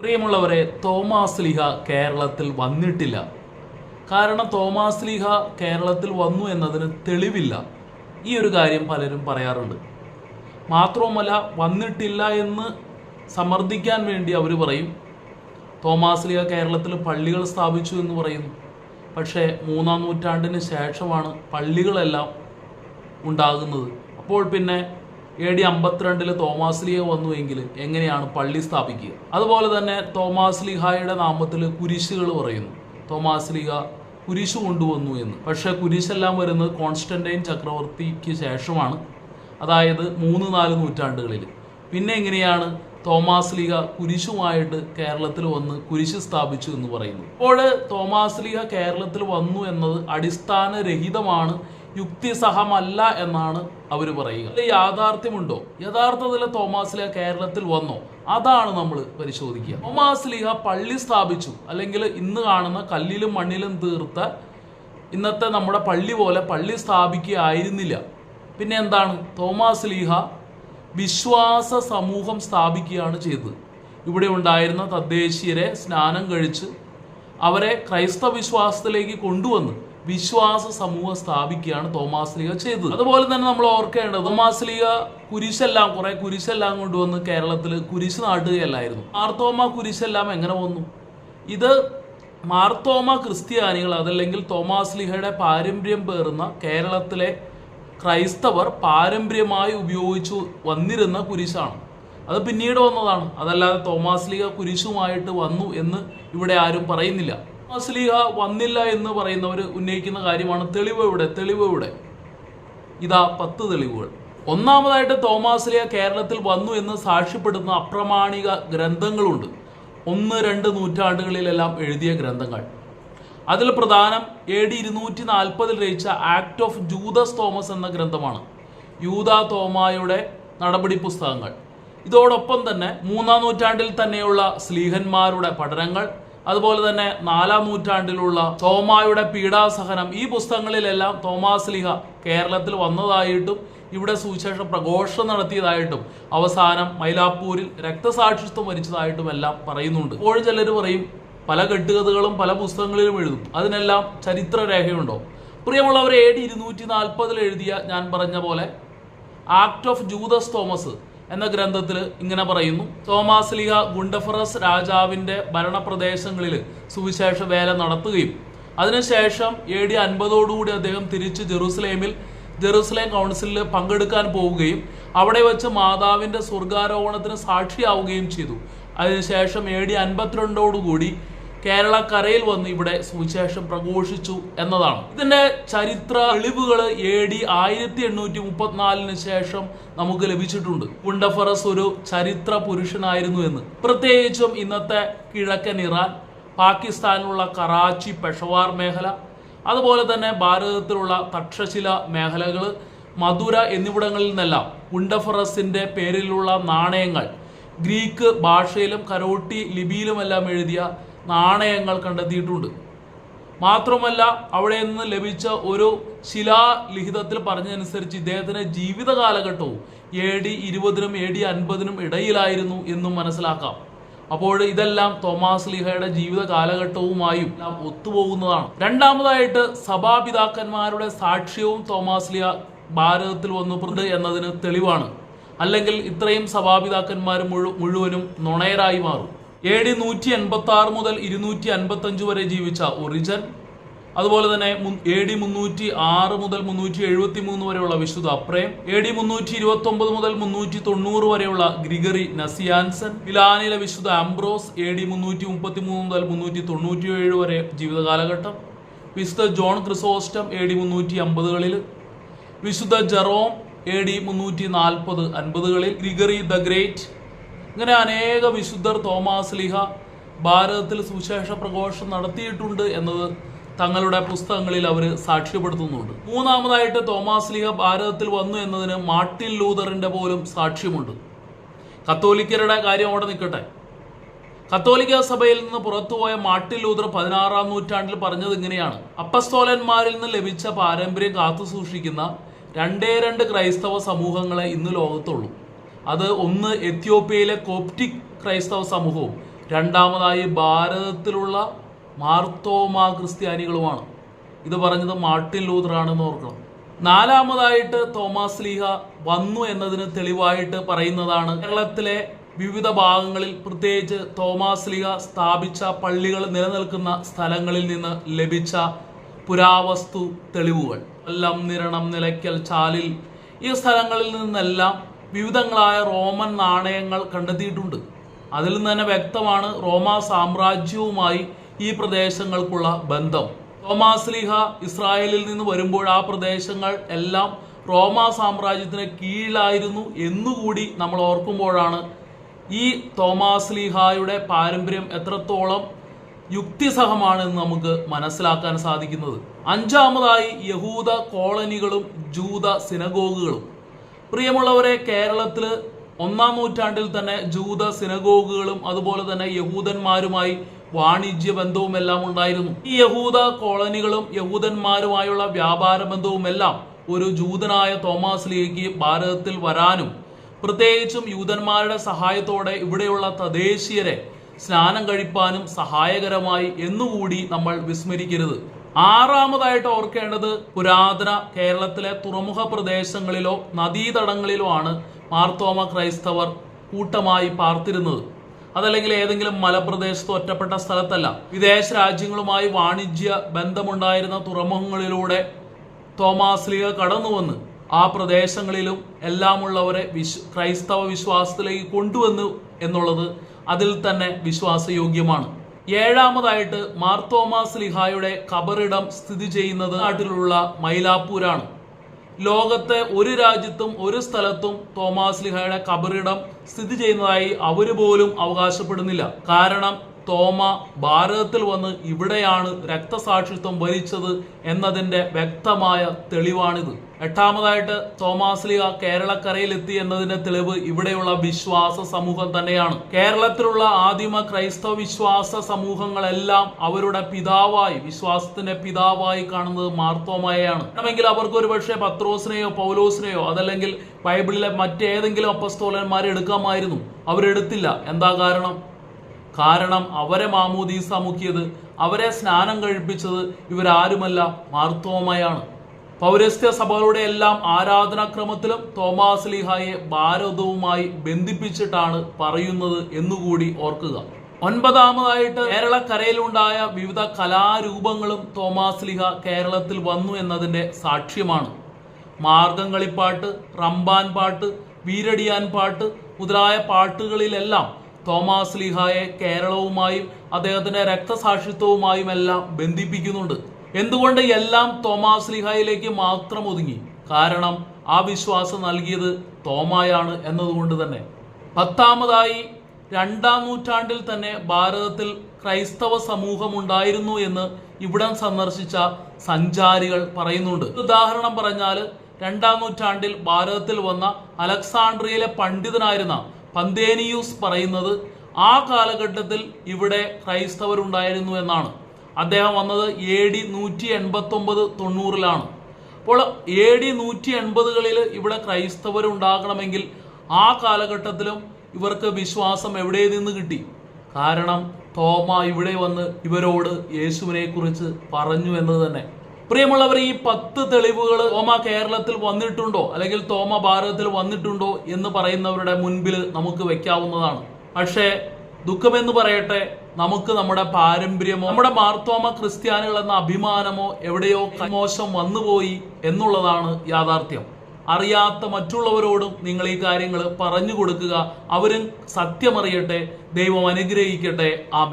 പ്രിയമുള്ളവരെ തോമാസ് ലിഹ കേരളത്തിൽ വന്നിട്ടില്ല. കാരണം തോമാസ് ലിഹ കേരളത്തിൽ വന്നു എന്നതിന് തെളിവില്ല. ഈ ഒരു കാര്യം പലരും പറയാറുണ്ട്. മാത്രവുമല്ല വന്നിട്ടില്ല എന്ന് സമർത്ഥിക്കാൻ വേണ്ടി അവർ പറയും. തോമാസ് ലിഹ കേരളത്തിൽ പള്ളികൾ സ്ഥാപിച്ചു എന്ന് പറയുന്നു. പക്ഷേ മൂന്നാം നൂറ്റാണ്ടിന് ശേഷമാണ് പള്ളികളെല്ലാം ഉണ്ടാകുന്നത്. അപ്പോൾ പിന്നെ എ ഡി അമ്പത്തിരണ്ടിൽ തോമാസ് ലീഹ വന്നുവെങ്കിൽ എങ്ങനെയാണ് പള്ളി സ്ഥാപിക്കുക? അതുപോലെ തന്നെ തോമാസ് ലീഹായുടെ നാമത്തിൽ കുരിശുകൾ പറയുന്നു. തോമാസ് ലീഹ കുരിശ് കൊണ്ടുവന്നു എന്ന്. പക്ഷേ കുരിശെല്ലാം വരുന്നത് കോൺസ്റ്റന്റൈൻ ചക്രവർത്തിക്ക് ശേഷമാണ്. അതായത് മൂന്ന് നാല് നൂറ്റാണ്ടുകളിൽ പിന്നെ എങ്ങനെയാണ് തോമാസ് ലീഹ കുരിശുമായിട്ട് കേരളത്തിൽ വന്ന് കുരിശ് സ്ഥാപിച്ചു എന്ന് പറയുന്നു അപ്പോൾ തോമാസ് ലീഹ കേരളത്തിൽ വന്നു എന്നത് അടിസ്ഥാനരഹിതമാണ് യുക്തിസഹമല്ല എന്നാണ് അവർ പറയുക. യാഥാർത്ഥ്യമുണ്ടോ? യഥാർത്ഥത്തിൽ തോമാസ്ലിഹ കേരളത്തിൽ വന്നോ? അതാണ് നമ്മൾ പരിശോധിക്കുക. തോമാസ്ലിഹ പള്ളി സ്ഥാപിച്ചു. അല്ലെങ്കിൽ ഇന്ന് കാണുന്ന കല്ലിലും മണ്ണിലും തീർത്ത ഇന്നത്തെ നമ്മുടെ പള്ളി പോലെ പള്ളി സ്ഥാപിക്കുകയായിരുന്നില്ല. പിന്നെ എന്താണ്? തോമാസ്ലിഹ വിശ്വാസ സമൂഹം സ്ഥാപിക്കുകയാണ് ചെയ്തത്. ഇവിടെ ഉണ്ടായിരുന്ന തദ്ദേശീയരെ സ്നാനം കഴിച്ച് അവരെ ക്രൈസ്തവ വിശ്വാസത്തിലേക്ക് കൊണ്ടുവന്ന് വിശ്വാസ സമൂഹം സ്ഥാപിക്കുകയാണ് തോമാസ് ലീഗ ചെയ്തത്. അതുപോലെ തന്നെ നമ്മൾ ഓർക്കേണ്ടത് തോമാസ് ലീഗ കുരിശെല്ലാം കുറെ കുരിശെല്ലാം കൊണ്ടുവന്ന് കേരളത്തിൽ കുരിശ് നാട്ടുകയല്ലായിരുന്നു. മാർത്തോമ കുരിശെല്ലാം എങ്ങനെ വന്നു? ഇത് മാർത്തോമ ക്രിസ്ത്യാനികൾ അതല്ലെങ്കിൽ തോമാസ് ലീഹയുടെ പാരമ്പര്യം പേറുന്ന കേരളത്തിലെ ക്രൈസ്തവർ പാരമ്പര്യമായി ഉപയോഗിച്ചു വന്നിരുന്ന കുരിശാണ്. അത് പിന്നീട് വന്നതാണ്. അതല്ലാതെ തോമാസ് ലീഗ കുരിശുമായിട്ട് വന്നു എന്ന് ഇവിടെ ആരും പറയുന്നില്ല. തോമാസ് ലീഗ വന്നില്ല എന്ന് പറയുന്നവർ ഉന്നയിക്കുന്ന കാര്യമാണ് തെളിവ് ഇവിടെ തെളിവ് ഇവിടെ ഇതാ പത്ത് തെളിവുകൾ. ഒന്നാമതായിട്ട് തോമാസ് ലീഗ കേരളത്തിൽ വന്നു എന്ന് സാക്ഷ്യപ്പെടുന്ന അപ്രമാണിക ഗ്രന്ഥങ്ങളുണ്ട്. ഒന്ന് രണ്ട് നൂറ്റാണ്ടുകളിലെല്ലാം എഴുതിയ ഗ്രന്ഥങ്ങൾ. അതിൽ പ്രധാനം എ ഡി ഇരുന്നൂറ്റി നാൽപ്പതിൽ രചിച്ച ആക്ട് ഓഫ് ജൂതസ് തോമസ് എന്ന ഗ്രന്ഥമാണ്. യൂത തോമായുടെ നടപടി പുസ്തകങ്ങൾ. ഇതോടൊപ്പം തന്നെ മൂന്നാം നൂറ്റാണ്ടിൽ തന്നെയുള്ള സ്ലീഹന്മാരുടെ പഠനങ്ങൾ അതുപോലെ തന്നെ നാലാം നൂറ്റാണ്ടിലുള്ള തോമായുടെ പീഡാസഹനം. ഈ പുസ്തകങ്ങളിലെല്ലാം തോമാസ് ലിഹ കേരളത്തിൽ വന്നതായിട്ടും ഇവിടെ സുവിശേഷ പ്രഘോഷം നടത്തിയതായിട്ടും അവസാനം മൈലാപ്പൂരിൽ രക്തസാക്ഷിത്വം വരിച്ചതായിട്ടും എല്ലാം പറയുന്നുണ്ട്. ഇപ്പോഴും ചിലർ പറയും പല കെട്ടുകഥകളും പല പുസ്തകങ്ങളിലും എഴുതും. അതിനെല്ലാം ചരിത്രരേഖയുണ്ടോ? പ്രിയമുള്ളവർ എ ഇരുന്നൂറ്റി നാൽപ്പതിൽ എഴുതിയ ഞാൻ പറഞ്ഞ പോലെ ആക്ട് ഓഫ് ജൂതസ് തോമസ് എന്ന ഗ്രന്ഥത്തിൽ ഇങ്ങനെ പറയുന്നു. തോമാസ് ലിഹ ഗുണ്ടഫറസ് രാജാവിന്റെ ഭരണപ്രദേശങ്ങളിൽ സുവിശേഷ വേല നടത്തുകയും അതിനുശേഷം എ ഡി അൻപതോടുകൂടി അദ്ദേഹം തിരിച്ച് ജെറൂസലേമിൽ ജെറൂസലേം കൗൺസിലിൽ പങ്കെടുക്കാൻ പോവുകയും അവിടെ വെച്ച് മാതാവിന്റെ സ്വർഗാരോഹണത്തിന് സാക്ഷിയാവുകയും ചെയ്തു. അതിനുശേഷം എ ഡി അൻപത്തിരണ്ടോടുകൂടി കേരളക്കരയിൽ വന്ന് ഇവിടെ സുവിശേഷം പ്രഘോഷിച്ചു എന്നതാണ്. ഇതിന്റെ ചരിത്ര തെളിവുകൾ എ ഡി ആയിരത്തി എണ്ണൂറ്റി മുപ്പത്തിനാലിന് ശേഷം നമുക്ക് ലഭിച്ചിട്ടുണ്ട്. കുണ്ടഫറസ് ഒരു ചരിത്ര പുരുഷനായിരുന്നു എന്ന്. പ്രത്യേകിച്ചും ഇന്നത്തെ കിഴക്കൻ ഇറാൻ പാകിസ്ഥാനിലുള്ള കറാച്ചി പെഷവാർ മേഖല അതുപോലെ തന്നെ ഭാരതത്തിലുള്ള തക്ഷശില മേഖലകൾ മധുര എന്നിവിടങ്ങളിൽ നിന്നെല്ലാം കുണ്ടഫറസിന്റെ പേരിലുള്ള നാണയങ്ങൾ ഗ്രീക്ക് ഭാഷയിലും കരോട്ടി ലിപിയിലുമെല്ലാം എഴുതിയ നാണയങ്ങൾ കണ്ടെത്തിയിട്ടുണ്ട്. മാത്രമല്ല അവിടെ നിന്ന് ലഭിച്ച ഒരു ശിലാലിഖിതത്തിൽ പറഞ്ഞതനുസരിച്ച് ഇദ്ദേഹത്തിന്റെ ജീവിത കാലഘട്ടവും എ ഡി ഇരുപതിനും എ ഡി അൻപതിനും ഇടയിലായിരുന്നു എന്നും മനസ്സിലാക്കാം. അപ്പോൾ ഇതെല്ലാം തോമാസ് ലിഹയുടെ ജീവിത കാലഘട്ടവുമായും എല്ലാം ഒത്തുപോകുന്നതാണ്. രണ്ടാമതായിട്ട് സഭാപിതാക്കന്മാരുടെ സാക്ഷ്യവും തോമാസ് ലിഹ ഭാരതത്തിൽ വന്നിട്ടുണ്ട് എന്നതിന് തെളിവാണ്. അല്ലെങ്കിൽ ഇത്രയും സഭാപിതാക്കന്മാർ മുഴു മുഴുവനും നുണയരായി മാറും. എ ഡി നൂറ്റി എൺപത്തി ആറ് മുതൽ ഇരുന്നൂറ്റി അൻപത്തി അഞ്ച് വരെ ജീവിച്ച ഒറിജൻ. അതുപോലെ തന്നെ എ ഡി മുന്നൂറ്റി ആറ് മുതൽ മുന്നൂറ്റി എഴുപത്തി മൂന്ന് വരെയുള്ള വിശുദ്ധ അപ്രേം എ ഡി മുന്നൂറ്റി ഇരുപത്തി ഒമ്പത് മുതൽ മുന്നൂറ്റി തൊണ്ണൂറ് വരെയുള്ള ഗ്രിഗറി നസിയാൻസൻ. മിലാനിലെ വിശുദ്ധ ആംബ്രോസ് എ ഡി മുന്നൂറ്റി മുപ്പത്തി മൂന്ന് മുതൽ മുന്നൂറ്റി തൊണ്ണൂറ്റി ഏഴ് വരെ ജീവിത കാലഘട്ടം. വിശുദ്ധ ജോൺ ക്രിസോസ്റ്റം എ ഡി മുന്നൂറ്റി അമ്പതുകളിൽ വിശുദ്ധ ജെറോം എ ഡി മുന്നൂറ്റി നാൽപ്പത് അൻപതുകളിൽ. ഗ്രിഗറി ദ ഗ്രേറ്റ് ഇങ്ങനെ അനേക വിശുദ്ധർ തോമാസ് ലിഹ ഭാരതത്തിൽ സുവിശേഷ പ്രഘോഷം നടത്തിയിട്ടുണ്ട് എന്നത് തങ്ങളുടെ പുസ്തകങ്ങളിൽ അവർ സാക്ഷ്യപ്പെടുത്തുന്നുണ്ട്. മൂന്നാമതായിട്ട് തോമാസ് ലിഹ ഭാരതത്തിൽ വന്നു എന്നതിന് മാർട്ടിൻ ലൂതറിന്റെ പോലും സാക്ഷ്യമുണ്ട്. കത്തോലിക്കരുടെ കാര്യം അവിടെ നിൽക്കട്ടെ. കത്തോലിക്ക സഭയിൽ നിന്ന് പുറത്തുപോയ മാർട്ടിൻ ലൂതർ പതിനാറാം നൂറ്റാണ്ടിൽ പറഞ്ഞത് ഇങ്ങനെയാണ്. അപ്പസ്തോലന്മാരിൽ നിന്ന് ലഭിച്ച പാരമ്പര്യം കാത്തുസൂക്ഷിക്കുന്ന രണ്ടേ രണ്ട് ക്രൈസ്തവ സമൂഹങ്ങളെ ഇന്ന് ലോകത്തുള്ളൂ. അത് ഒന്ന് എത്യോപ്യയിലെ കോപ്റ്റിക് ക്രൈസ്തവ സമൂഹവും രണ്ടാമതായി ഭാരതത്തിലുള്ള മാർത്തോമാ ക്രിസ്ത്യാനികളുമാണ്. ഇത് പറഞ്ഞത് മാർട്ടിൻ ലൂതറാണെന്ന് ഓർക്കണം. നാലാമതായിട്ട് തോമസ് ലീഹ വന്നു എന്നതിന് തെളിവായിട്ട് പറയുന്നതാണ് കേരളത്തിലെ വിവിധ ഭാഗങ്ങളിൽ പ്രത്യേകിച്ച് തോമാസ് ലീഹ സ്ഥാപിച്ച പള്ളികൾ നിലനിൽക്കുന്ന സ്ഥലങ്ങളിൽ നിന്ന് ലഭിച്ച പുരാവസ്തു തെളിവുകൾ. എല്ലാം നിരണം നിലയ്ക്കൽ ചാലിൽ ഈ സ്ഥലങ്ങളിൽ നിന്നെല്ലാം വിവിധങ്ങളായ റോമൻ നാണയങ്ങൾ കണ്ടെത്തിയിട്ടുണ്ട്. അതിൽ നിന്ന് തന്നെ വ്യക്തമാണ് റോമ സാമ്രാജ്യവുമായി ഈ പ്രദേശങ്ങൾക്കുള്ള ബന്ധം. തോമാസ്ലിഹ ഇസ്രായേലിൽ നിന്ന് വരുമ്പോൾ ആ പ്രദേശങ്ങൾ എല്ലാം റോമ സാമ്രാജ്യത്തിന് കീഴിലായിരുന്നു എന്നുകൂടി നമ്മൾ ഓർക്കുമ്പോഴാണ് ഈ തോമാസ്ലിഹായുടെ പാരമ്പര്യം എത്രത്തോളം യുക്തിസഹമാണെന്ന് നമുക്ക് മനസ്സിലാക്കാൻ സാധിക്കുന്നത്. അഞ്ചാമതായി യഹൂദ കോളനികളും ജൂത സിനഗോഗുകളും. പ്രിയമുള്ളവരെ കേരളത്തിൽ ഒന്നാം നൂറ്റാണ്ടിൽ തന്നെ ജൂത സിനഗോഗുകളും അതുപോലെ തന്നെ യഹൂദന്മാരുമായി വാണിജ്യ ബന്ധവും എല്ലാം ഉണ്ടായിരുന്നു. ഈ യഹൂദ കോളനികളും യഹൂദന്മാരുമായുള്ള വ്യാപാര ബന്ധവും എല്ലാം ഒരു ജൂതനായ തോമസ് ലീഗ് ഭാരതത്തിൽ വരാനും പ്രത്യേകിച്ചും യൂതന്മാരുടെ സഹായത്തോടെ ഇവിടെയുള്ള തദ്ദേശീയരെ സ്നാനം കഴിപ്പാനും സഹായകരമായി എന്നുകൂടി നമ്മൾ വിസ്മരിക്കരുത്. ആറാമതായിട്ട് ഓർക്കേണ്ടത് പുരാതന കേരളത്തിലെ തുറമുഖ പ്രദേശങ്ങളിലോ നദീതടങ്ങളിലോ ആണ് മാർത്തോമ ക്രൈസ്തവർ കൂട്ടമായി പാർത്തിരുന്നത്. അതല്ലെങ്കിൽ ഏതെങ്കിലും മലപ്രദേശത്ത് ഒറ്റപ്പെട്ട സ്ഥലത്തല്ല. വിദേശ രാജ്യങ്ങളുമായി വാണിജ്യ ബന്ധമുണ്ടായിരുന്ന തുറമുഖങ്ങളിലൂടെ തോമാസ്ലിക കടന്നു വന്ന് ആ പ്രദേശങ്ങളിലും എല്ലാമുള്ളവരെ വിശ്വ ക്രൈസ്തവ വിശ്വാസത്തിലേക്ക് കൊണ്ടുവന്നു എന്നുള്ളത് അതിൽ തന്നെ വിശ്വാസയോഗ്യമാണ്. ഏഴാമതായിട്ട് മാർത്തോമാസ് ലിഹായുടെ കബറിടം സ്ഥിതി ചെയ്യുന്നത് നാട്ടിലുള്ള മൈലാപ്പൂരാണ്. ലോകത്തെ ഒരു രാജ്യത്തും ഒരു സ്ഥലത്തും തോമാസ് ലിഹയുടെ കബറിടം സ്ഥിതി ചെയ്യുന്നതായി അവർ പോലും അവകാശപ്പെടുന്നില്ല. കാരണം തോമ ഭാരതത്തിൽ വന്ന് ഇവിടെയാണ് രക്തസാക്ഷിത്വം വരിച്ചത് എന്നതിന്റെ വ്യക്തമായ തെളിവാണിത്. എട്ടാമതായിട്ട് തോമാസ്ലിക കേരളക്കരയിലെത്തി എന്നതിന്റെ തെളിവ് ഇവിടെയുള്ള വിശ്വാസ സമൂഹം തന്നെയാണ്. കേരളത്തിലുള്ള ആദിമ ക്രൈസ്തവ വിശ്വാസ സമൂഹങ്ങളെല്ലാം അവരുടെ പിതാവായി വിശ്വാസത്തിന്റെ പിതാവായി കാണുന്നത് മാർത്തോമയാണ് വേണമെങ്കിൽ അവർക്ക് ഒരു പക്ഷേ പത്രോസിനെയോ പൗലോസിനെയോ അതല്ലെങ്കിൽ ബൈബിളിലെ മറ്റേതെങ്കിലും അപ്പസ്തോലന്മാരെ എടുക്കാമായിരുന്നു. അവരെടുത്തില്ല. എന്താ കാരണം? കാരണം അവരെ മാമോദീസ മുക്കിയത് അവരെ സ്നാനം കഴിപ്പിച്ചത് ഇവരാരുമല്ല മാർത്തോമയാണ്. പൗരസ്ത്യ സഭകളുടെ എല്ലാം ആരാധനാക്രമത്തിലും തോമാസ് ലീഹായെ ഭാരതവുമായി ബന്ധിപ്പിച്ചിട്ടാണ് പറയുന്നത് എന്നുകൂടി ഓർക്കുക. ഒൻപതാമതായിട്ട് കേരളക്കരയിലുണ്ടായ വിവിധ കലാരൂപങ്ങളും തോമാസ് ലിഹ കേരളത്തിൽ വന്നു എന്നതിന്റെ സാക്ഷ്യമാണ്. മാർഗംകളിപ്പാട്ട് റംബാൻ പാട്ട് വീരടിയാൻ പാട്ട് മുതലായ പാട്ടുകളിലെല്ലാം തോമാസ് ലീഹായെ കേരളവുമായും അദ്ദേഹത്തിന്റെ രക്തസാക്ഷിത്വവുമായും എല്ലാം ബന്ധിപ്പിക്കുന്നുണ്ട്. എന്തുകൊണ്ട് എല്ലാം തോമാസ് ലീഹായിലേക്ക് മാത്രം ഒതുങ്ങി? കാരണം ആ വിശ്വാസം നൽകിയത് തോമായാണ് എന്നതുകൊണ്ട് തന്നെ. പത്താമതായി രണ്ടാം നൂറ്റാണ്ടിൽ തന്നെ ഭാരതത്തിൽ ക്രൈസ്തവ സമൂഹം ഉണ്ടായിരുന്നു എന്ന് ഇവിടം സന്ദർശിച്ച സഞ്ചാരികൾ പറയുന്നുണ്ട്. ഉദാഹരണം പറഞ്ഞാൽ രണ്ടാം നൂറ്റാണ്ടിൽ ഭാരതത്തിൽ വന്ന അലക്സാണ്ട്രിയയിലെ പണ്ഡിതനായിരുന്ന പന്തേനിയൂസ് പറയുന്നത് ആ കാലഘട്ടത്തിൽ ഇവിടെ ക്രൈസ്തവരുണ്ടായിരുന്നു എന്നാണ്. അദ്ദേഹം വന്നത് എ ഡി നൂറ്റി എൺപത്തി ഒമ്പത് തൊണ്ണൂറിലാണ്. അപ്പോൾ എ ഡി നൂറ്റി എൺപതുകളിൽ ഇവിടെ ക്രൈസ്തവരുണ്ടാകണമെങ്കിൽ ആ കാലഘട്ടത്തിലും ഇവർക്ക് വിശ്വാസം എവിടെ നിന്ന് കിട്ടി? കാരണം തോമ ഇവിടെ വന്ന് ഇവരോട് യേശുവിനെ കുറിച്ച് പറഞ്ഞു എന്ന് തന്നെ. പ്രിയമുള്ളവർ ഈ പത്ത് തെളിവുകൾ തോമ കേരളത്തിൽ വന്നിട്ടുണ്ടോ? അല്ലെങ്കിൽ തോമ ഭാരതത്തിൽ വന്നിട്ടുണ്ടോ എന്ന് പറയുന്നവരുടെ മുൻപിൽ നമുക്ക് വെക്കാവുന്നതാണ്. പക്ഷേ ദുഃഖമെന്ന് പറയട്ടെ നമുക്ക് നമ്മുടെ പാരമ്പര്യമോ നമ്മുടെ മാർത്തോമ ക്രിസ്ത്യാനികൾ എന്ന അഭിമാനമോ എവിടെയോ മോശം വന്നുപോയി എന്നുള്ളതാണ് യാഥാർത്ഥ്യം. അറിയാത്ത മറ്റുള്ളവരോടും നിങ്ങൾ ഈ കാര്യങ്ങൾ പറഞ്ഞു കൊടുക്കുക. അവരും സത്യമറിയട്ടെ ദൈവം അനുഗ്രഹിക്കട്ടെ. ആമേ